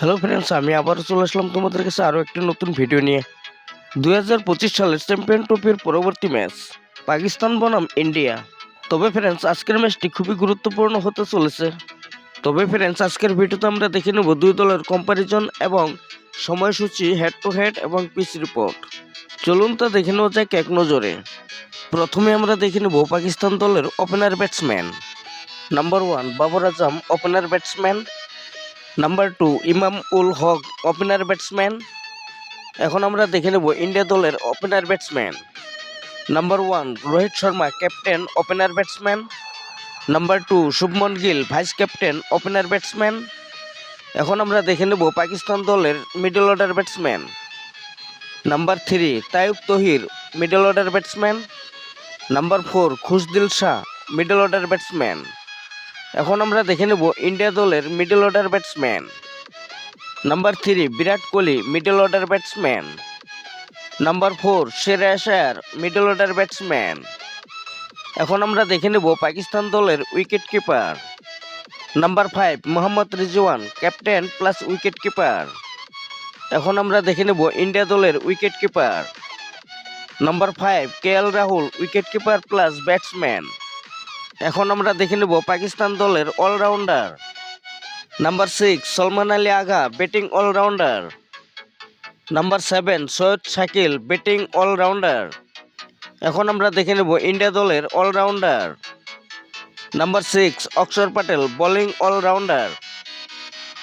Hello friends আমি আবারও চলে আসলাম তোমাদের কাছে আরও একটি নতুন ভিডিও নিয়ে। দুই হাজার পঁচিশ সালের চ্যাম্পিয়ন ট্রফির পরবর্তী ম্যাচ পাকিস্তান বনাম ইন্ডিয়া তবে ফ্রেন্ডস আজকের ম্যাচটি খুবই গুরুত্বপূর্ণ হতে চলেছে। তবে ফ্রেন্ডস আজকের ভিডিওতে আমরা দেখে নেব দুই দলের কম্পারিজন এবং সময়সূচি হেড টু হেড এবং পিচ রিপোর্ট চলুন তা দেখে নেওয়া যাক এক নজরে। প্রথমে আমরা দেখে নেব পাকিস্তান দলের opener batsman number one Babar Azam opener batsman number two Imam ul Haq opener batsman এখন আমরা দেখে নেব ইন্ডিয়া দলের opener batsman number one Rohit Sharma captain opener batsman number two Shubman Gill vice captain opener batsman এখন আমরা দেখে নেব পাকিস্তান দলের middle order batsman number three Tayyab Tahir middle order batsman number four Khushdil Shah middle order batsman এখন আমরা দেখে নেব India দলের middle order batsman number three Virat Kohli middle order batsman number four Shreyas Iyer middle order batsman এখন আমরা দেখে নেব পাকিস্তান দলের wicket keeper number five Mohammad Rizwan captain plus wicket keeper এখন আমরা দেখে নেব ইন্ডিয়া দলের wicket keeper number five K L Rahul wicket keeper plus batsman এখন আমরা দেখে নেব পাকিস্তান দলের allrounder. Number six, Salman Ali Agha, batting allrounder. Number seven, Syed Shakeel, batting allrounder. এখন আমরা দেখে নেব ইন্ডিয়া দলের allrounder. Number six, Axar Patel bowling allrounder.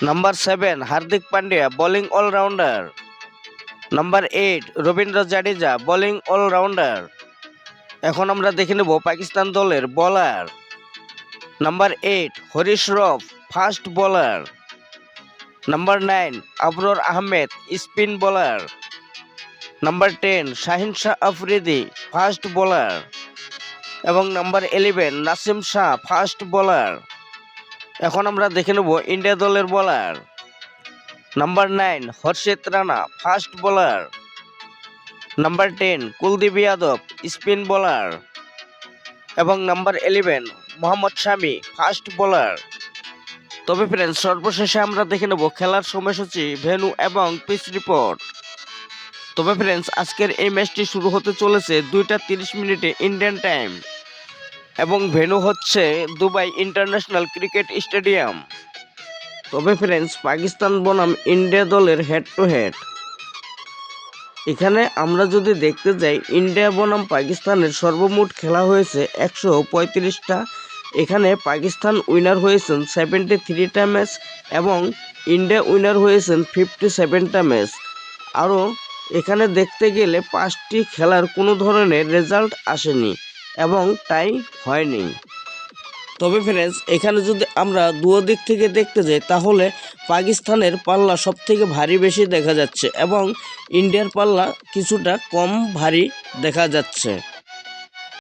Number seven, Hardik Pandya, bowling allrounder. Number eight, Ravindra Jadeja, bowling allrounder. এখন আমরা দেখে নেব পাকিস্তান দলের bowler number eight Haris Rauf fast bowler number nine Abrar Ahmed spin bowler number ten Shaheen Shah Afridi fast bowler এবং number eleven Naseem Shah fast bowler এখন আমরা দেখে নেব ইন্ডিয়া দলের bowler number nine Harshit Rana fast bowler number ten Kuldeep Yadav spin bowler এবং number eleven Mohammad Shami fast bowler তবে friends সর্বশেষে আমরা দেখে নেব খেলার সময়সূচি ভেন্যু এবং পিচ রিপোর্ট তবে ফ্রেন্ডস আজকের এই ম্যাচটি শুরু হতে চলেছে দুইটা তিরিশ মিনিটে ইন্ডিয়ান টাইম এবং ভেন্যু হচ্ছে দুবাই ইন্টারন্যাশনাল ক্রিকেট স্টেডিয়াম তবে ফ্রেন্ডস পাকিস্তান বনাম ইন্ডিয়া দলের হেড টু হেড এখানে আমরা যদি দেখতে যাই, ইন্ডিয়া বনাম পাকিস্তানের সর্বমোট খেলা হয়েছে একশো পঁয়ত্রিশটা। এখানে পাকিস্তান উইনার হয়েছেন সেভেন্টি থ্রিটা ম্যাচ এবং ইন্ডিয়া উইনার হয়েছেন ফিফটি সেভেনটা ম্যাচ। আরও, এখানে দেখতে গেলে পাঁচটি খেলার কোনো ধরনের রেজাল্ট আসেনি এবং টাই হয়নি। তবে ফ্রেন্ডস এখানে যদি আমরা দুয়ো দিক থেকে দেখতে যাই, তাহলে পাকিস্তানের পাল্লা সব থেকে ভারী বেশি দেখা যাচ্ছে এবং ইন্ডিয়ার পাল্লা কিছুটা কম ভারী দেখা যাচ্ছে।